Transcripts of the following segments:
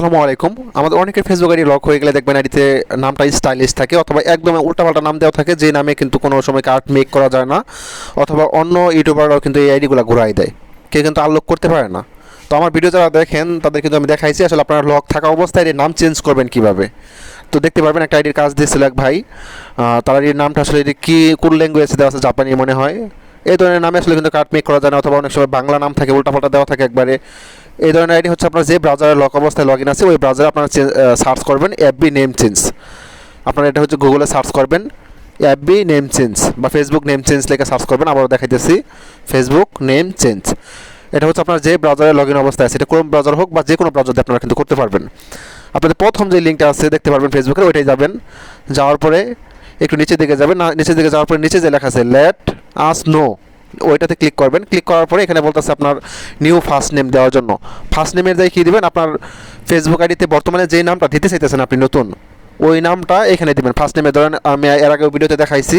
আসসালামু আলাইকুম। আমাদের অনেকের ফেসবুক আইডি লক হয়ে গেলে দেখবেন আইডিতে নামটা স্টাইলিশ থাকে অথবা একদম উল্টাপাল্টা নাম দেওয়া থাকে যে নামে কিন্তু কোনো সময় কার্ড মেক করা যায় না অথবা অন্য ইউটিউবাররাও কিন্তু এই আইডিগুলো ঘুরাই দেয়। কেউ কিন্তু আনলক করতে পারে না। তো আমার ভিডিও যারা দেখেন, তাদের কিন্তু আমি দেখাইছি, আসলে আপনারা লক থাকা অবস্থায় এর নাম চেঞ্জ করবেন কীভাবে? তো দেখতে পারবেন একটা আইডির কাজ দিয়েছিল এক ভাই। তার আইডির নামটা আসলে এটি কী, কোন ল্যাঙ্গুয়েজে দেওয়া আছে জাপানি মনে হয়। এই ধরনের নামে আসলে কিন্তু কার্ড মেক করা যায় না, অথবা অনেক সময় বাংলা নাম থাকে, উল্টাপাল্টা দেওয়া থাকে একবারে। এই ধরনের আইডি হচ্ছে আপনার যে ব্রাউজারে লক অবস্থায় লগ ইন আছে, ওই ব্রাউজারে আপনারা সার্চ করবেন এফবি নেম চেঞ্জ আপনারা এটা হচ্ছে গুগলে সার্চ করবেন এফবি নেম চেঞ্জ বা ফেসবুক নেম চেঞ্জ লেখে সার্চ করবেন, আবারও দেখাইতেছি ফেসবুক নেম চেঞ্জ এটা হচ্ছে আপনার যে ব্রাউজারে লগ ইন অবস্থায় আছে, এটা ক্রোম ব্রাউজার হোক বা যে কোনো ব্রাউজার আপনারা কিন্তু করতে পারবেন। আপনাদের প্রথম যে লিঙ্কটা আছে দেখতে পারবেন ফেসবুকে ওইটাই যাবেন। যাওয়ার পরে একটু নিচের দিকে যাবেন, না, নিচের দিকে যাওয়ার পরে নিচে যে লেখা আছে লেট আস নো ওইটাতে ক্লিক করবেন। ক্লিক করার পরে এখানে বলতেছে আপনার নিউ ফার্স্ট নেম দেওয়ার জন্য। ফার্স্ট নেমের যাই কী দিবেন? আপনার ফেসবুক আইডিতে বর্তমানে যেই নামটা দিতে চাইতেছেন আপনি নতুন, ওই নামটা এখানে দিবেন। ফার্স্ট নেমে ধরেন, আমি এর আগে ভিডিওতে দেখাইছি।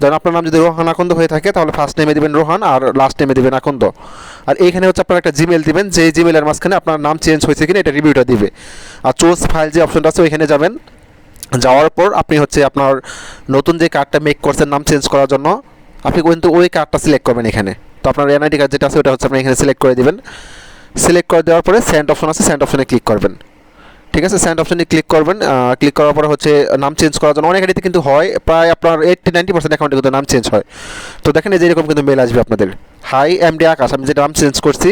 ধরেন আপনার নাম যদি রোহান আকন্দ হয়ে থাকে, তাহলে ফার্স্ট নেমে দিবেন রোহান আর লাস্ট নেমে দিবেন আকন্দ। আর এইখানে হচ্ছে আপনার একটা জিমেল দিবেন, যে জিমেলের মাঝখানে আপনার নাম চেঞ্জ হয়েছে কিনা, এটা রিভিউটা দিবে। আর চোজ ফাইল যে অপশনটা আছে, ওইখানে যাবেন। যাওয়ার পর আপনি হচ্ছে আপনার নতুন যে কার্ডটা মেক করছেন, নাম চেঞ্জ করার জন্য আপনি কিন্তু ওই কার্ডটা সিলেক্ট করবেন এখানে। তো আপনার এনআইডি কার্ড যেটা আছে, ওটা হচ্ছে আপনি এখানে সিলেক্ট করে দেবেন। সিলেক্ট করে দেওয়ার পরে সেন্ড অপশন আছে সেন্ড অপশনে ক্লিক করবেন। ঠিক আছে? সেন্ড অপশনে ক্লিক করবেন। ক্লিক করার পরে হচ্ছে নাম চেঞ্জ করার জন্য অনেক আইডিতে কিন্তু হয়, প্রায় আপনার এইটটি নাইনটি পার্সেন্ট অ্যাকাউন্টে কিন্তু নাম চেঞ্জ হয়। তো দেখেন এই যে এরকম কিন্তু মেল আসবে আপনাদের। হাই এমডি আকাশ আমি যেটা নাম চেঞ্জ করছি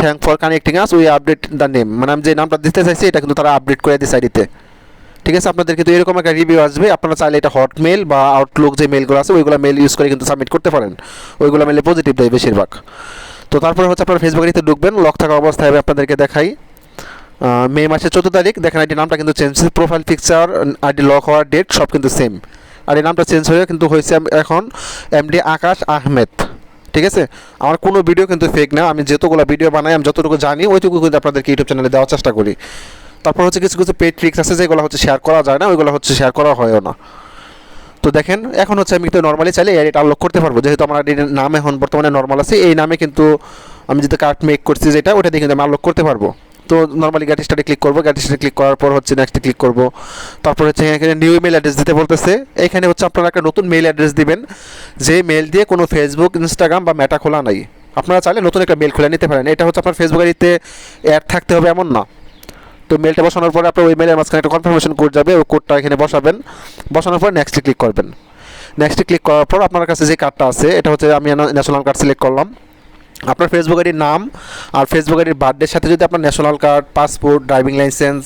thank for connecting us we update the name মানে আমি যে নামটা দিতে চাইছি, এটা কিন্তু তারা আপডেট করে দিচ্ছে আইডিতে। ঠিক আছে আপনাদের কিন্তু এরকম একটা রিভিউ আসবে। আপনারা চাইলে এটা হটমেল বা আউটলুক যে মেলগুলো আছে, ওইগুলো মেল ইউজ করে কিন্তু সাবমিট করতে পারেন। ওইগুলো মেলে পজিটিভ দেয় বেশিরভাগ। তো তারপরে হচ্ছে আপনারা ফেসবুকে ঢুকবেন লক থাকা অবস্থায় আমি আপনাদেরকে দেখাই। মে মাসের চোদ্দ তারিখ, দেখেন আইডি নামটা কিন্তু change profile picture ID lock হওয়ার ডেট সব কিন্তু সেম আর এই নামটা চেঞ্জ হয়ে কিন্তু হয়েছে এখন এমডি আকাশ আহমেদ। ঠিক আছে? আমার কোনো ভিডিও কিন্তু ফেক না, আমি যতগুলো ভিডিও বানাই, আমি যতটুকু জানি, ওইটুকু কিন্তু আপনাদেরকে ইউটিউব চ্যানেলে দেওয়ার চেষ্টা করি। তারপর হচ্ছে কিছু কিছু পেড ট্রিক্স আছে যেগুলো হচ্ছে শেয়ার করা যায় না, ওইগুলো হচ্ছে শেয়ার করা হয়ও না। তো দেখেন, এখন হচ্ছে আমি কিন্তু নর্মালি চাইলে এটা আনলক করতে পারব। যেহেতু আমার আইডির নাম এখন বর্তমানে নর্মাল আছে, এই নামে কিন্তু আমি যেটা কার্ড মেক করছি যেটা, ওটা দিয়ে কিন্তু আমি আনলক করতে পারব। তো নর্মালি গ্যাট স্টাডি ক্লিক করব গ্যাট স্টাডি ক্লিক করার পর হচ্ছে নেক্সট ক্লিক করব। তারপর হচ্ছে এখানে নিউ ইমেল অ্যাড্রেস দিতে বলতেছে। এখানে হচ্ছে আপনারা একটা নতুন মেল অ্যাড্রেস দিবেন, যে মেল দিয়ে কোনো ফেসবুক ইনস্টাগ্রাম বা মেটা খোলা নাই। আপনারা চাইলে নতুন একটা মেল খুলে নিতে পারেন। এটা হচ্ছে আপনার ফেসবুক আইডিতে অ্যাড থাকতে হবে এমন না। তো মেলটা বসানোর পরে আপনার ওই মেলের মাঝখানে একটা কনফার্মেশন কোড যাবে, ওই কোডটা এখানে বসাবেন। বসানোর পর নেক্সটে ক্লিক করবেন। নেক্সটে ক্লিক করার পর আপনার কাছে যে কার্ডটা আছে, এটা হচ্ছে আমি ন্যাশনাল কার্ড সিলেক্ট করলাম। আপনার ফেসবুক আইডির নাম আর ফেসবুক আইডির বার্থডের সাথে যদি আপনার national card passport driving licence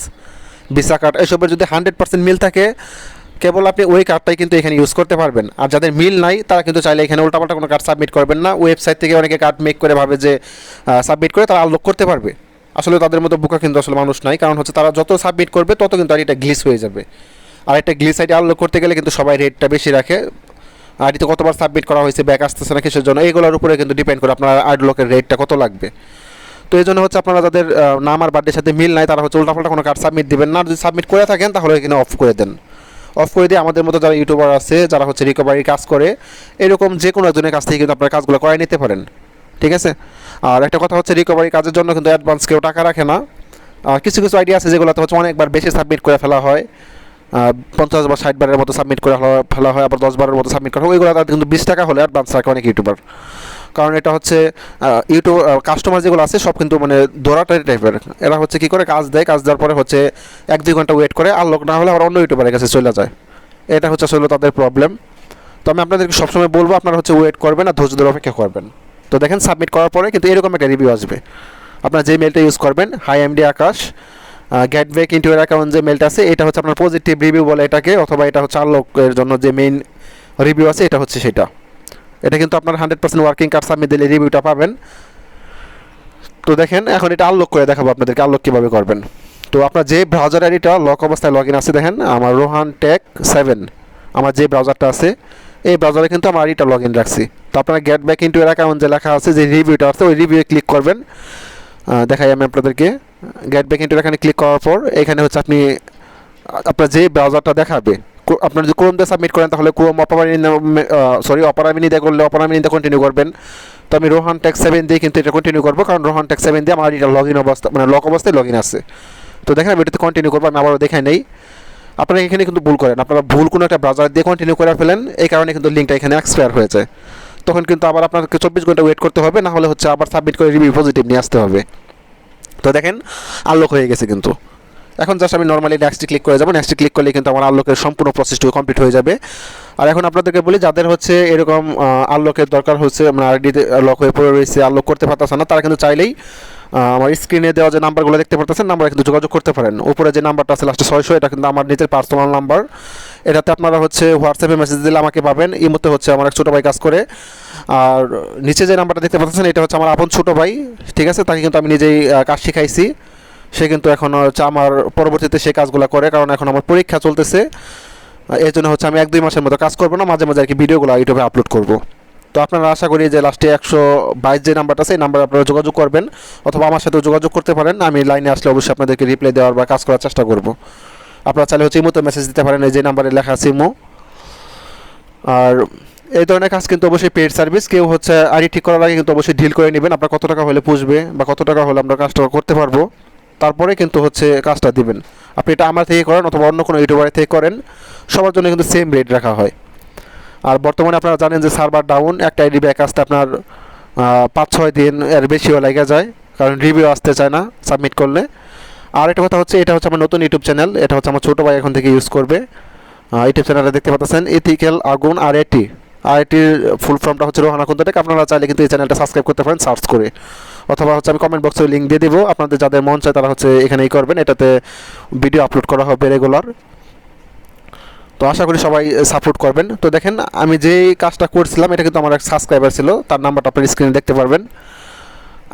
visa card এসবের যদি হান্ড্রেড পার্সেন্ট মিল থাকে, কেবল আপনি ওই কার্ডটাই কিন্তু এখানে ইউজ করতে পারবেন। আর যাদের মিল নাই, তারা কিন্তু চাইলে এখানে উল্টাপাল্টা কোনো কার্ড সাবমিট করবেন না। ওয়েবসাইট থেকে অনেকে কার্ড মেক করে ভাবে যে সাবমিট করে তারা আনলক করতে পারবে। আসলে তাদের মতো বোকা কিন্তু আসলে মানুষ নাই। কারণ হচ্ছে তারা যত সাবমিট করবে, তত কিন্তু আর এটা গ্লিস হয়ে যাবে। আর একটা গ্লিস আইডি আনলক করতে গেলে কিন্তু সবাই রেটটা বেশি রাখে। আইডিতে কতবার সাবমিট করা হয়েছে ব্যাক আসতেছে না কিসের জন্য এইগুলোর উপরে কিন্তু ডিপেন্ড করে আপনার আইডলকের রেটটা কত লাগবে। তো এই জন্য হচ্ছে আপনারা যাদের নাম আর বার্থডের সাথে মিল নাই, তারা হচ্ছে উল্টাপাল্টা কোনো কার্ড সাবমিট দিবেন না। যদি সাবমিট করে থাকেন, তাহলে এখানে অফ করে দেন। অফ করে দিয়ে আমাদের মতো যারা ইউটিউবার আছে, যারা হচ্ছে রিকভারি কাজ করে, এরকম যে কোনো একজনের কাছ থেকে কিন্তু আপনারা কাজগুলো করাই নিতে পারেন। ঠিক আছে? আর একটা কথা হচ্ছে রিকভারি কাজের জন্য কিন্তু অ্যাডভান্স কেউ টাকা রাখে না। আর কিছু কিছু আইডিয়া আছে যেগুলোতে হচ্ছে অনেকবার বেশি সাবমিট করে ফেলা হয়। পঞ্চাশ বা ষাট বারের মতো সাবমিট করে ফেলা- হয় আবার দশ বারের মতো সাবমিট করা হয়। ওইগুলো তাদের কিন্তু বিশ টাকা হলে অ্যাডভান্স রাখে অনেক ইউটিউবার কারণ এটা হচ্ছে ইউটিউব কাস্টমার যেগুলো আছে সব কিন্তু মানে দৌড়াটারি টাইপের এরা হচ্ছে কি করে? কাজ দেয়, কাজ দেওয়ার পরে হচ্ছে এক দুই ঘণ্টা ওয়েট করে আর লোক না হলে আবার অন্য ইউটিউবারের কাছে চলে যায়। এটা হচ্ছে আসলে তাদের প্রবলেম তো আমি আপনাদেরকে সবসময় বলব, আপনারা হচ্ছে ওয়েট করবেন আর ধৈর্য ধরে অপেক্ষা করবেন। তো দেখেন সাবমিট করার পরে কিন্তু এরকম একটা রিভিউ আসবে। আপনার যে মেলটা ইউজ করবেন hi MD Akash get back into এর অ্যাকাউন্ট যে মেলটা আছে, এটা হচ্ছে আপনার পজিটিভ রিভিউ বলে এটাকে, অথবা এটা হচ্ছে আনলকের জন্য যে মেইন রিভিউ আছে, এটা হচ্ছে সেটা। এটা কিন্তু আপনার hundred percent working card submit দিলে রিভিউটা পাবেন। তো দেখেন, এখন এটা আনলক করে দেখাবো আপনাদেরকে আনলক কীভাবে করবেন। তো আপনার যে ব্রাউজার আইডিটা লক অবস্থায় লগ ইন আছে, দেখেন, আমার রোহান টেক সেভেন আমার যে ব্রাউজারটা আছে, এই ব্রাউজারে কিন্তু আমার আইডিটা লগ ইন রাখছি। তো আপনারা গেট ব্যাক ইন্টু এর অ্যাকাউন্ট যে লেখা আছে, যে রিভিউটা আছে, ওই রিভিউয়ে ক্লিক করবেন। দেখাই আমি আপনাদেরকে। গেট ব্যাক ইন্টু এখানে ক্লিক করার পর, এখানে হচ্ছে আপনি, আপনার যে ব্রাউজারটা দেখাবে আপনার যদি ক্রোম দিয়ে সাবমিট করেন, তাহলে ক্রোম অপারামিনি সরি অপারামিনি দিয়ে করলে অপারামিনি দিয়ে কন্টিনিউ করবেন। তো আমি রোহান ট্যাক্স সেভেন দিয়ে কিন্তু এটা কন্টিনিউ করব, কারণ রোহান ট্যাক্স সেভেন দিয়ে আমার এটা লগ ইন অবস্থা মানে লক অবস্থায় লগ ইন আছে। তো দেখেন, আমি এটাতে কন্টিনিউ করব, আমি আবারও দেখাই নেই। আপনারা এখানে কিন্তু ভুল করেন, আপনারা ভুল কোনো একটা ব্রাউজার দিয়ে কন্টিনিউ করে ফেলেন, এই কারণে কিন্তু লিঙ্কটা এখানে এক্সপায়ার হয়ে যায়। তখন কিন্তু আবার আপনাকে চব্বিশ ঘণ্টা ওয়েট করতে হবে, না হলে হচ্ছে আবার সাবমিট করে রিভিউ পজিটিভ নিয়ে আসতে হবে। তো দেখেন আনলক হয়ে গেছে কিন্তু। এখন জাস্ট আমি নর্মালি নেক্সটে ক্লিক করে যাব নেক্সটে ক্লিক করলে কিন্তু আমার আনলকের সম্পূর্ণ প্রসেসটুকু কমপ্লিট হয়ে যাবে। আর এখন আপনাদেরকে বলি, যাদের হচ্ছে এরকম আনলকের দরকার হচ্ছে মানে আইডিতে লক হয়ে পড়ে রয়েছে আলোক করতে পারতেছে না, তারা কিন্তু চাইলেই আমার স্ক্রিনে দেওয়া যে নাম্বারগুলো দেখতে পারতেছেন নাম্বারে কিন্তু যোগাযোগ করতে পারেন। উপরে যে নাম্বারটা আছে লাস্টে ছয়শো, এটা কিন্তু আমার নিজের পার্সোনাল নাম্বার এটাতে আপনারা হচ্ছে হোয়াটসঅ্যাপে মেসেজ দিলে আমাকে পাবেন। এই মধ্যে হচ্ছে আমার এক ছোটো ভাই কাজ করে। আর নিচে যে নাম্বারটা দেখতে পাচ্ছেন, এটা হচ্ছে আমার আপন ছোটো ভাই, ঠিক আছে? তাকে কিন্তু আমি নিজেই কাজ শিখাইছি। সে কিন্তু এখন হচ্ছে আমার পরবর্তীতে সে কাজগুলো করে, কারণ এখন আমার পরীক্ষা চলতেছে। এই জন্য হচ্ছে আমি এক দুই মাসের মতো কাজ করব না, মাঝে মাঝে আর কি ভিডিওগুলো ইউটিউবে আপলোড করব। তো আপনারা আশা করি যে লাস্টে একশো বাইশ যে নাম্বারটা এই নাম্বারে আপনারা যোগাযোগ করবেন অথবা আমার সাথেও যোগাযোগ করতে পারেন। আমি লাইনে আসলে অবশ্যই আপনাদেরকে রিপ্লাই দেওয়ার বা কাজ করার চেষ্টা করব। আপনারা চাইলে হচ্ছে ইমোতে মেসেজ দিতে পারেন, এই যে নাম্বারে লেখা আছে ইমো। আর এই ধরনের কাজ কিন্তু অবশ্যই পেড সার্ভিস কেউ হচ্ছে আইডি ঠিক করার আগে কিন্তু অবশ্যই ডিল করে নেবেন। আপনার কত টাকা হলে পুষবে বা কত টাকা হলে আমরা কাজটা করতে পারব, তারপরে কিন্তু হচ্ছে কাজটা দিবেন। আপনি এটা আমার থেকে করেন অথবা অন্য কোনো ইউটিউবার থেকে করেন, সবার জন্য কিন্তু সেম রেট রাখা হয়। আর বর্তমানে আপনারা জানেন যে সার্ভার ডাউন একটা আইডি ব্যাক আসতে আপনার পাঁচ ছয় দিন এর বেশিও লেগে যায়, কারণ রিভিউ আসতে চায় না সাবমিট করলে। আর একটা কথা হচ্ছে, এটা হচ্ছে আমার নতুন ইউটিউব চ্যানেল এটা হচ্ছে আমার ছোটো ভাই এখন থেকে ইউজ করবে। ইউটিউব চ্যানেলে দেখতে পাচ্ছেন ইথিক্যাল আগুন আর এটি আর এটির ফুল ফর্মটা হচ্ছে রোহানা কুন্দটেক আপনারা চাইলে কিন্তু এই চ্যানেলটা সাবস্ক্রাইব করতে পারেন সার্চ করে। অথবা হচ্ছে আমি কমেন্ট বক্সে লিঙ্ক দিয়ে দেবো, আপনাদের যাদের মন চায় তারা হচ্ছে এখানেই করবেন, এটাতে ভিডিও আপলোড করা হবে রেগুলার তো আশা করি সবাই সাপোর্ট করবেন। তো দেখেন, আমি যেই কাজটা করছিলাম, এটা কিন্তু আমার এক সাবস্ক্রাইবার ছিল। তার নাম্বারটা আপনার স্ক্রিনে দেখতে পারবেন।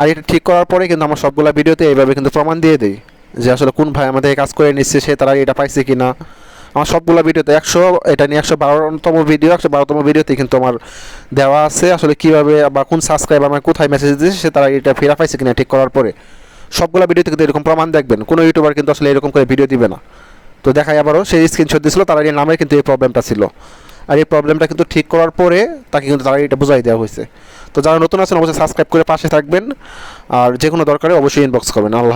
আর এটা ঠিক করার পরে কিন্তু আমার সবগুলা ভিডিওতে এইভাবে কিন্তু প্রমাণ দিয়ে দিই যে আসলে কোন ভাই আমাদের কাজ করে নিচ্ছে, সে তারা এটা পাইছে কি না আমার সবগুলো ভিডিওতে একশো, এটা নিয়ে একশো বারোতম ভিডিও একশো বারোতম ভিডিওতে কিন্তু আমার দেওয়া আছে আসলে কীভাবে বা কোন সাবস্ক্রাইব আমার কোথায় মেসেজ দিয়েছে, সে তারা এটা ফেরা পাইছে কিনা ঠিক করার পরে। সবগুলো ভিডিওতে কিন্তু এরকম প্রমাণ দেখবেন। কোনো ইউটিউবার কিন্তু আসলে এরকম করে ভিডিও দিবে না। তো দেখাই আবারও, সেই স্ক্রিনশট দিয়েছিল, তার এই নামে কিন্তু এই প্রবলেমটা ছিল। আর এই প্রবলেমটা কিন্তু ঠিক করার পরে তাকে কিন্তু তারা এটা বোঝাই দেওয়া হয়েছে। তো যারা নতুন আছেন, অবশ্যই সাবস্ক্রাইব করে পাশে থাকবেন। আর যে কোনো দরকারে অবশ্যই ইনবক্স করবেন। আল্লাহ